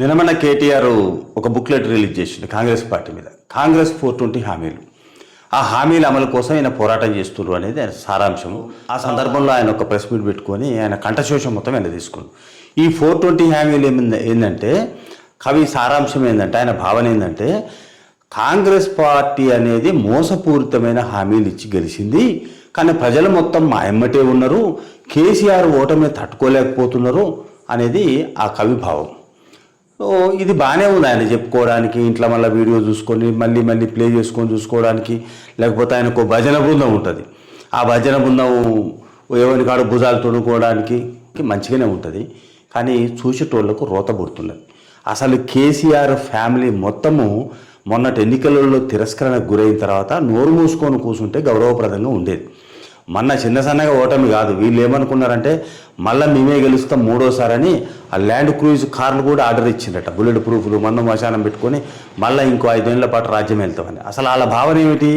నినమన్న కేటీఆర్ ఒక booklet release చేసిండు Congress party మీద. కాంగ్రెస్ ఫోర్ ట్వంటీ హామీలు. ఆ హామీల అమలు కోసం ఆయన పోరాటం చేస్తున్నారు అనేది ఆయన సారాంశము. ఆ సందర్భంలో ఆయన ఒక ప్రెస్ మీట్ పెట్టుకొని ఆయన కంఠశోషం మొత్తం ఆయన తీసుకున్నారు ఈ ఫోర్ ట్వంటీ హామీలు ఏమింది ఏంటంటే కవి సారాంశం ఏంటంటే ఆయన భావన ఏంటంటే కాంగ్రెస్ పార్టీ అనేది మోసపూరితమైన హామీలు ఇచ్చి గెలిచింది కానీ ప్రజలు మొత్తం మా ఎమ్మటే ఉన్నారు కేసీఆర్ ఓటమిని తట్టుకోలేకపోతున్నారు అనేది ఆ కవి భావం. ఇది బాగానే ఉంది ఆయన చెప్పుకోవడానికి ఇంట్లో మళ్ళీ వీడియో చూసుకొని మళ్ళీ మళ్ళీ ప్లే చేసుకొని చూసుకోవడానికి లేకపోతే ఆయనకు భజన బృందం ఉంటుంది. ఆ భజన బృందం ఎవరి కాడు భుజాలు తొడుకోవడానికి మంచిగానే ఉంటుంది. కానీ చూసేటోళ్ళకు రోత పుడుతున్నది అసలు కేసీఆర్ ఫ్యామిలీ మొత్తము మొన్నటి ఎన్నికలలో తిరస్కరణకు గురైన తర్వాత నోరు మూసుకొని కూర్చుంటే గౌరవప్రదంగా ఉండేది. మొన్న చిన్న సన్నగా ఓటమి కాదు. వీళ్ళు ఏమనుకున్నారంటే మళ్ళీ మేమే గెలుస్తాం మూడోసారని ఆ ల్యాండ్ క్రూజ్ కార్లు కూడా ఆర్డర్ ఇచ్చిండట బుల్లెట్ ప్రూఫ్లు మన్ను మశానం పెట్టుకొని మళ్ళీ ఇంకో ఐదేళ్ళ పాటు రాజ్యం వెళ్తామని. అసలు వాళ్ళ భావన ఏమిటి?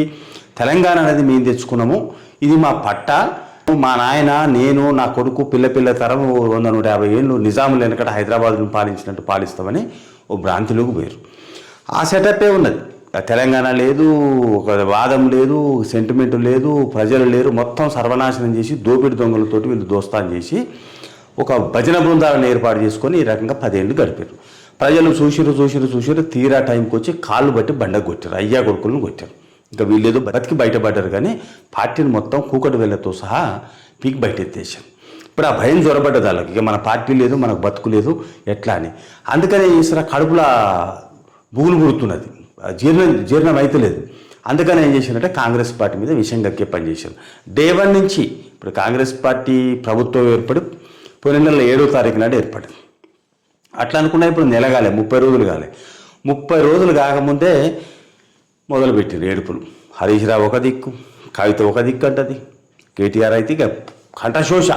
తెలంగాణ అనేది మేము తెచ్చుకున్నాము. ఇది మా పట్ట. మా నాయన నేను నా కొడుకు పిల్ల పిల్ల తరం వంద నూట యాభై ఏళ్ళు నిజాములు వెనకట హైదరాబాద్ను పాలించినట్టు పాలిస్తామని ఓ భ్రాంతిలోకి పోయారు. ఆ సెటప్పే ఉన్నది. తెలంగాణ లేదు ఒక వాదం లేదు సెంటిమెంట్ లేదు ప్రజలు లేరు మొత్తం సర్వనాశనం చేసి దోపిడి దొంగలతోటి వీళ్ళు దోస్తాన్ చేసి ఒక భజన బృందాలను ఏర్పాటు చేసుకొని ఈ రకంగా పదేళ్ళు గడిపారు. ప్రజలు చూసిరు చూసిరు చూసిరు తీరా టైంకి వచ్చి కాళ్ళు బట్టి బండకు కొట్టారు అయ్యా కొడుకులను కొట్టారు. ఇంకా వీళ్ళేదో బతికి బయటపడ్డారు కానీ పార్టీని మొత్తం కూకటి వేళ్ళతో సహా పీక్ బయట ఎత్తేసారు ఇప్పుడు ఆ భయం జ్వరపడ్డది వాళ్ళకి. ఇక మన పార్టీ లేదు మనకు బతుకు లేదు ఎట్లా అని. అందుకనే ఈసారి కడుపులో బూగులు గుర్తున్నది జీర్ణం జీర్ణం అయితలేదు అందుకని ఏం చేశారంటే కాంగ్రెస్ పార్టీ మీద విషయం గక్కే పనిచేశారు డే వన్ నుంచి ఇప్పుడు కాంగ్రెస్ పార్టీ ప్రభుత్వం ఏర్పడి పోయిన నెల ఏడో తారీఖు నాడు ఏర్పడింది. అట్లా అనుకున్నా ఇప్పుడు నెల కాలే ముప్పై రోజులు కాలే. ముప్పై రోజులు కాకముందే మొదలుపెట్టారు ఏడుపులు. హరీష్ రావు ఒక దిక్కు కవిత ఒక దిక్కు అంటది. కేటీఆర్ అయితే ఇక కంఠశోష.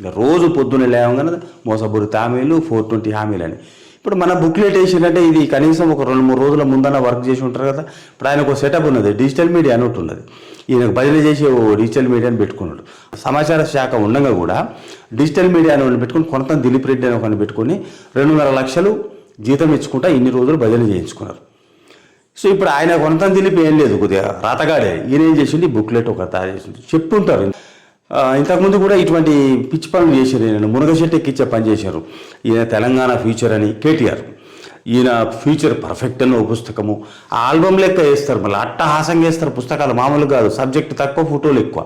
ఇక రోజు పొద్దున్న లేవగానే మోసపూరిత హామీలు ఫోర్ ట్వంటీ హామీలు అని ఇప్పుడు మన బుక్లెట్ వేసిందంటే ఇది కనీసం ఒక రెండు మూడు రోజుల ముందన్న వర్క్ చేసి ఉంటారు కదా. ఇప్పుడు ఆయనకు ఒక సెటప్ ఉన్నది డిజిటల్ మీడియా అని ఒకటి ఉన్నది. ఈయనకు బదిలీ చేసి ఓ డిజిటల్ మీడియాని పెట్టుకున్నాడు. సమాచార శాఖ ఉండగా కూడా డిజిటల్ మీడియా అని పెట్టుకుని కొంత దిలీప్ రెడ్డి అని ఒకరిని పెట్టుకుని రెండున్నర లక్షలు జీతం ఇచ్చుకుంటా ఇన్ని రోజులు బదిలీ చేయించుకున్నారు. సో ఇప్పుడు ఆయన కొంత దిలీప్ ఏం లేదు కొద్దిగా రాతగాడే. ఈయన ఏం చేసింది బుక్లెట్ ఒక తయారు చేసింది చెప్తుంటారు. ఇంతకుముందు కూడా ఇటువంటి పిచ్చి పనులు చేశారు. ఈయన మునగశెట్టి ఎక్కిచ్చే పని చేశారు. ఈయన తెలంగాణ ఫ్యూచర్ అని కేటీఆర్. ఈయన ఫ్యూచర్ పర్ఫెక్ట్ అని ఓ పుస్తకము. ఆ ఆల్బమ్ లెక్క వేస్తారు. మళ్ళీ అట్టహాసంగా వేస్తారు. పుస్తకాలు మామూలు కాదు. సబ్జెక్ట్ తక్కువ ఫోటోలు ఎక్కువ.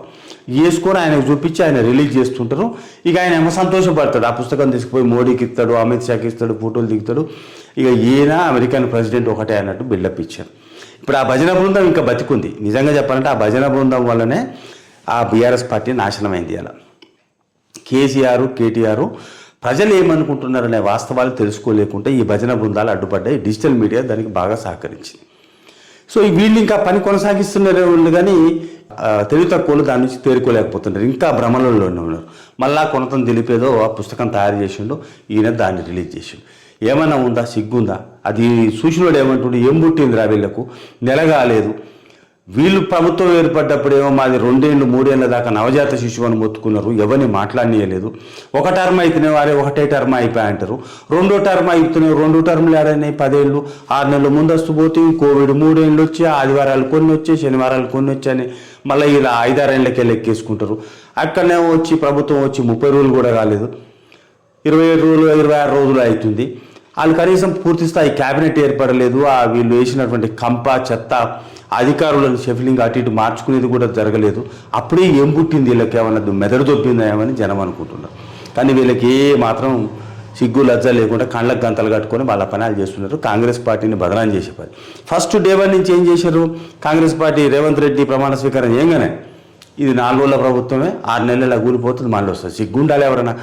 వేసుకొని ఆయనకు చూపించి ఆయన రిలీజ్ చేస్తుంటారు. ఇక ఆయన ఏమో సంతోషపడతాడు. ఆ పుస్తకం తీసుకుపోయి మోడీకి ఇస్తాడు అమిత్ షాకి ఇస్తాడు ఫోటోలు దిగుతాడు. ఇక ఈయన అమెరికన్ ప్రెసిడెంట్ ఒకటే అన్నట్టు బిల్డప్ ఇచ్చారు. ఇప్పుడు ఆ భజన బృందం ఇంకా బతికుంది. నిజంగా చెప్పాలంటే ఆ భజన బృందం వల్లనే ఆ బీఆర్ఎస్ పార్టీ నాశనమైంది అలా కేసీఆర్ కేటీఆర్ ప్రజలు ఏమనుకుంటున్నారనే వాస్తవాలు తెలుసుకోలేకుంటే ఈ భజన బృందాలు అడ్డుపడ్డాయి డిజిటల్ మీడియా దానికి బాగా సహకరించింది. సో ఈ వీళ్ళు ఇంకా పని కొనసాగిస్తున్నారు కానీ తెలివి తక్కువలు దాని నుంచి తేరుకోలేకపోతున్నారు. ఇంకా భ్రమలలోనే ఉన్నారు. మళ్ళా కొనతం తెలిపేదో ఆ పుస్తకం తయారు చేసిండు ఈయన దాన్ని రిలీజ్ చేసిండు. ఏమైనా ఉందా? సిగ్గుందా? అది చూసినోడు ఏమంటుండే? ఏం పుట్టింది రా వీళ్ళకు? నెల కాలేదు వీళ్ళు ప్రభుత్వం ఏర్పడ్డప్పుడేమో మాది రెండేళ్ళు మూడేళ్ళ దాకా నవజాత శిశువు అని మొత్తుకున్నారు. ఎవరిని మాట్లాడనీయలేదు. ఒక టర్మ్ అయితేనే వారే ఒకటే టర్మ్ అయిపోయి అంటారు. రెండో టర్మ్ అయితేనే రెండు టర్మ్లు ఆడైనాయి పదేళ్ళు ఆరు నెలలు ముందస్తు పోతే కోవిడ్ మూడేళ్ళు వచ్చి ఆదివారాలు కొన్ని వచ్చాయి శనివారాలు కొన్ని వచ్చాయని మళ్ళీ ఇలా ఐదారేళ్ళకే లెక్కేసుకుంటారు. అక్కడనే వచ్చి ప్రభుత్వం వచ్చి ముప్పై రోజులు కూడా కాలేదు. ఇరవై ఏడు రోజులు ఇరవై ఆరు రోజులు అవుతుంది. వాళ్ళు కనీసం పూర్తి స్థాయి క్యాబినెట్ ఏర్పడలేదు. ఆ వీళ్ళు వేసినటువంటి కంప చెత్త అధికారులను షఫిలింగ్ అటు ఇటు మార్చుకునేది కూడా జరగలేదు. అప్పుడే ఏం పుట్టింది? వీళ్ళకి ఏమన్నా మెదడు దొబ్బిందేమని జనం అనుకుంటున్నారు. కానీ వీళ్ళకి ఏ మాత్రం సిగ్గు లజ్జ లేకుండా కళ్ళకు గంతలు కట్టుకొని వాళ్ళ పనాలు చేస్తున్నారు. కాంగ్రెస్ పార్టీని బదనాం చేసే పని. ఫస్ట్ డే వన్ నుంచి ఏం చేశారు? కాంగ్రెస్ పార్టీ రేవంత్ రెడ్డి ప్రమాణ స్వీకారం ఏంగానే ఇది నాలుగు రోజుల ప్రభుత్వమే ఆరు నెలల కూలిపోతుంది మళ్ళీ వస్తుంది. సిగ్గుండాలి ఎవరైనా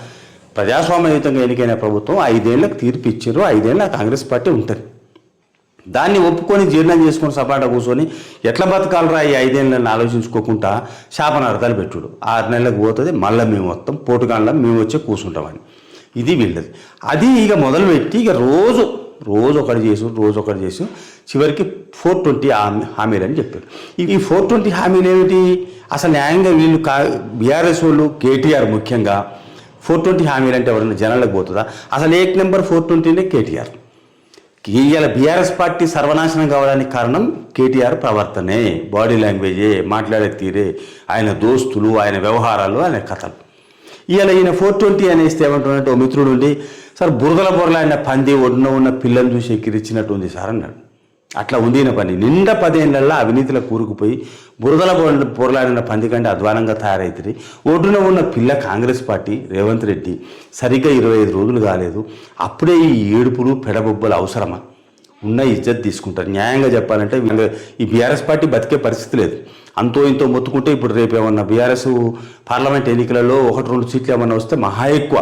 ప్రజాస్వామ్యయుతంగా ఎన్నికైన ప్రభుత్వం ఐదేళ్ళకు తీర్పు ఇచ్చారు. ఐదేళ్ళ కాంగ్రెస్ పార్టీ ఉంటుంది. దాన్ని ఒప్పుకొని జీర్ణం చేసుకొని సపాట కూర్చొని ఎట్లా బతకాలరా ఈ ఐదేళ్ళని ఆలోచించుకోకుండా శాపనార్థాలు పెట్టుడు. ఆరు నెలలకు పోతుంది మళ్ళీ మేము మొత్తం పోటుగాళ్ళం మేము వచ్చి కూర్చుంటామని ఇది వీళ్ళది. అది ఇక మొదలుపెట్టి ఇక రోజు రోజు ఒకటి చేసి రోజు ఒకటి చేసు చివరికి ఫోర్ ట్వంటీ హామీలు అని చెప్పారు. ఈ ఫోర్ ట్వంటీ హామీలు ఏమిటి? అసలు న్యాయంగా వీళ్ళు కా బీఆర్ఎస్ వాళ్ళు కేటీఆర్ ముఖ్యంగా ఫోర్ ట్వంటీ హామీలు అంటే ఎవరైనా జనాలకు పోతుందా? అసలు ఏక్ నెంబర్ ఫోర్ ట్వంటీనే కేటీఆర్. ఇవాళ బీఆర్ఎస్ పార్టీ సర్వనాశనం కావడానికి కారణం కేటీఆర్ ప్రవర్తనే. బాడీ లాంగ్వేజే మాట్లాడే తీరే ఆయన దోస్తులు ఆయన వ్యవహారాలు ఆయన కథలు. ఇవాళ ఈయన ఫోర్ ట్వంటీ అనేస్తే ఏమంటున్నట్టు మిత్రుడు ఉండి సార్ బురదల బొరలాడిన పంది ఒడ్డున ఉన్న పిల్లలు చూసి ఎక్కిరిచ్చినట్టు ఉంది సార్ అన్నాడు. అట్లా ఉంది ఈయన పని. నిండా పదేళ్ళల్లో అవినీతిలో కూరుకుపోయి బురదల పొరలాడిన బొరలాడిన పంది కంటే అధ్వానంగా తయారైతుంది ఒడ్డున ఉన్న పిల్ల కాంగ్రెస్ పార్టీ రేవంత్ రెడ్డి సరిగ్గా ఇరవై ఐదు రోజులు కాలేదు. అప్పుడే ఈ ఏడుపులు పెడబొబ్బలు అవసరమా? ఉన్న ఇజ్జత్ తీసుకుంటారు. న్యాయంగా చెప్పాలంటే ఈ బీఆర్ఎస్ పార్టీ బతికే పరిస్థితి లేదు. అంతో ఇంతో మొత్తుకుంటే ఇప్పుడు రేపు ఏమన్నా బీఆర్ఎస్ పార్లమెంట్ ఎన్నికలలో ఒకటి రెండు సీట్లు ఏమన్నా వస్తే మహా ఎక్కువ.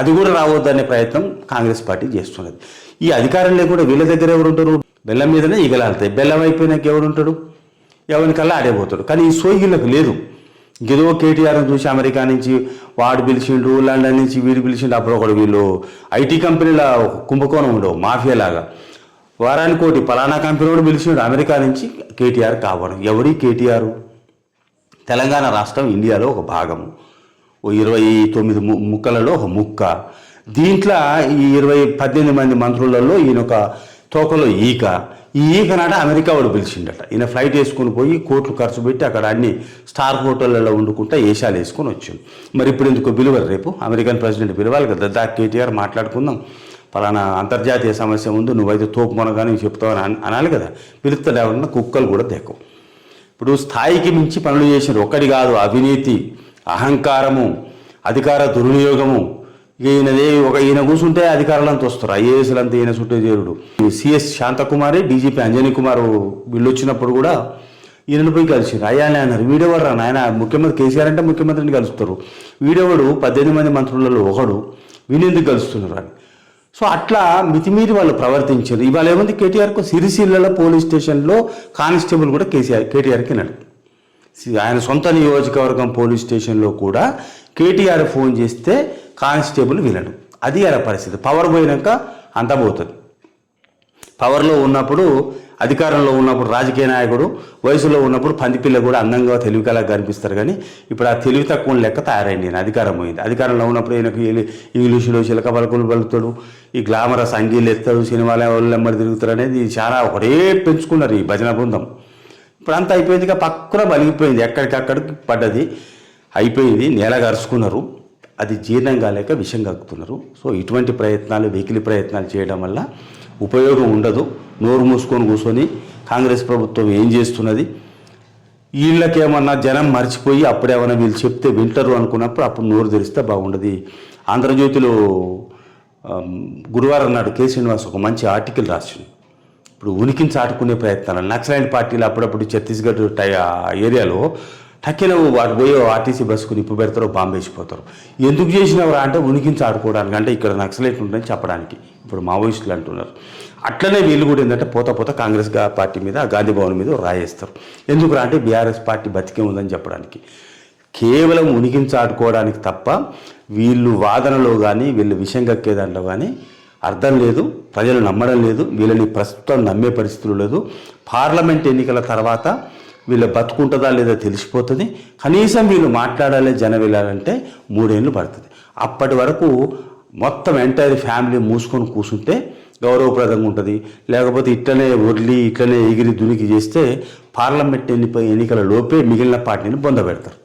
అది కూడా రావద్దనే ప్రయత్నం కాంగ్రెస్ పార్టీ చేస్తున్నది. ఈ అధికారం లేకుండా వీళ్ళ దగ్గర ఎవరు ఉంటారు బెల్లం మీదనే ఈగలాడతాయి. బెల్లం అయిపోయినాక ఎవడు ఉంటాడు? ఎవరికల్లా ఆడేపోతాడు కానీ ఈ సోయిలకు లేదు. ఏదో కేటీఆర్ చూసి అమెరికా నుంచి వాడు పిలిచిండు లండన్ నుంచి వీడు పిలిచిండు అప్పుడు ఒకడు వీళ్ళు ఐటీ కంపెనీల కుంభకోణం ఉండవు మాఫియా లాగా. వారానికి ఒకటి పలానా కంపెనీ కూడా పిలిచిండు అమెరికా నుంచి కేటీఆర్ కావడం. ఎవరి కేటీఆర్? తెలంగాణ రాష్ట్రం ఇండియాలో ఒక భాగము. ఓ ఇరవై తొమ్మిది ముక్కలలో ఒక ముక్క. దీంట్లో ఈ ఇరవై పద్దెనిమిది మంది మంత్రులలో ఈయన ఒక తోకలో ఈక. ఈ ఈక నాట అమెరికా వాడు పిలిచిండట. ఈయన ఫ్లైట్ వేసుకుని పోయి కోట్లు ఖర్చు పెట్టి అక్కడ అన్ని స్టార్ హోటళ్ళలో వండుకుంటా ఏషాలు వేసుకొని వచ్చిండు. మరి ఇప్పుడు ఎందుకు పిలువరు రేపు? అమెరికన్ ప్రెసిడెంట్ పిలవాలి కదా. దా కేటీఆర్ మాట్లాడుకుందాం. పలానా అంతర్జాతీయ సమస్య ముందు నువ్వైతే తోపు మనగానే చెప్తావని అని అనాలి కదా. పిలుస్తా కుక్కలు కూడా దేకవు. ఇప్పుడు స్థాయికి మించి పనులు చేసిన ఒక్కడి కాదు అవినీతి అహంకారము అధికార దుర్వినియోగము ఇక ఈయనదే ఒక ఈయన కూర్చుంటే అధికారులంతా వస్తారు ఐఏఎస్లంతా ఈయన చుట్టే చేరుడు. సిఎస్ శాంతకుమారి డీజీపీ అంజనీ కుమార్ వీళ్ళు వచ్చినప్పుడు కూడా ఈయనను పోయి కలిసిండు అయ్యా అని అన్నారు వీడెవరు రా నాయన? ముఖ్యమంత్రి కేసీఆర్ అంటే ముఖ్యమంత్రిని కలుస్తారు. వీడెవడు పద్దెనిమిది మంది మంత్రులలో ఒకడు. వీళ్ళెందుకు కలుస్తున్నారు అని. సో అట్లా మితిమీరి వాళ్ళు ప్రవర్తించారు. ఇవాళ ఏముంది? కేటీఆర్కు సిరిసిల్లలో పోలీస్ స్టేషన్లో కానిస్టేబుల్ కూడా కేసీఆర్ కేటీఆర్కి నడు ఆయన సొంత నియోజకవర్గం పోలీస్ స్టేషన్లో కూడా కేటీఆర్ ఫోన్ చేస్తే కానిస్టేబుల్ వినడు అది అలా పరిస్థితి. పవర్ పోయినాక అంతా పోతుంది పవర్లో ఉన్నప్పుడు అధికారంలో ఉన్నప్పుడు రాజకీయ నాయకుడు వయసులో ఉన్నప్పుడు పందిపిల్ల కూడా అందంగా తెలివికలా కనిపిస్తారు కానీ ఇప్పుడు ఆ తెలివి తక్కువ లెక్క తయారైంది. నేను అధికారం పోయింది. అధికారంలో ఉన్నప్పుడు ఈయనకు ఇంగ్లీషులో చిలక పలుకులు పలుకుతాడు ఈ గ్లామరస్ అంగీలు ఎత్తాడు సినిమాల వాళ్ళు ఎమ్మడి తిరుగుతాడు అనేది చాలా ఒకటే పెంచుకున్నారు ఈ భజన బృందం. ఇప్పుడు అంతా అయిపోయింది ఇక పక్కన బలిగిపోయింది. ఎక్కడికక్కడికి పడ్డది. అయిపోయింది. నేల కరుచుకున్నారు. అది జీర్ణం కాలేక విషం కక్కుతున్నారు. సో ఇటువంటి ప్రయత్నాలు వెకిలి ప్రయత్నాలు చేయడం వల్ల ఉపయోగం ఉండదు. నోరు మూసుకొని కూర్చొని కాంగ్రెస్ ప్రభుత్వం ఏం చేస్తున్నది? వీళ్ళకేమన్నా జనం మర్చిపోయి అప్పుడేమన్నా వీళ్ళు చెప్తే వింటారు అనుకున్నప్పుడు అప్పుడు నోరు తెరిస్తే బాగుండదు. ఆంధ్రజ్యోతిలో గురువారం నాడు కె శ్రీనివాస్ ఒక మంచి ఆర్టికల్ రాసింది ఇప్పుడు ఉనికిని చాటుకునే ప్రయత్నాలు. నక్సలైట్ పార్టీలు అప్పుడప్పుడు ఛత్తీస్గఢ్ టై ఏరియాలో టక్కిన వాడు పోయి ఆర్టీసీ బస్సుకు నిప్పు పెడతారు బాంబేసిపోతారు ఎందుకు చేసినవరా అంటే ఉనికించి ఆడుకోవడానికి అంటే ఇక్కడ నక్సలైట్ ఉంటుందని చెప్పడానికి. ఇప్పుడు మావోయిస్టులు అంటున్నారు. అట్లనే వీళ్ళు కూడా ఏంటంటే పోతా పోతా కాంగ్రెస్ పార్టీ మీద గాంధీ భవన్ మీద రాయేస్తారు. ఎందుకు అంటే బీఆర్ఎస్ పార్టీ బతికే ఉందని చెప్పడానికి. కేవలం ఉనికించాడుకోవడానికి తప్ప వీళ్ళు వాదనలో కానీ వీళ్ళు విషయం కక్కే దాంట్లో కానీ అర్థం లేదు ప్రజలు నమ్మడం లేదు వీళ్ళని ప్రస్తుతం నమ్మే పరిస్థితులు లేదు. పార్లమెంట్ ఎన్నికల తర్వాత వీళ్ళు బతుకుంటుందా లేదా తెలిసిపోతుంది. కనీసం వీళ్ళు మాట్లాడాలి జనం వెళ్ళాలంటే మూడేళ్ళు పడుతుంది. అప్పటి వరకు మొత్తం ఎంటైర్ ఫ్యామిలీ మూసుకొని కూర్చుంటే గౌరవప్రదంగా ఉంటుంది. లేకపోతే ఇట్లనే వదిలి ఇట్లనే ఎగిరి దునికి చేస్తే పార్లమెంట్ ఎన్నిపై ఎన్నికల లోపే మిగిలిన పార్టీని పొందబెడతారు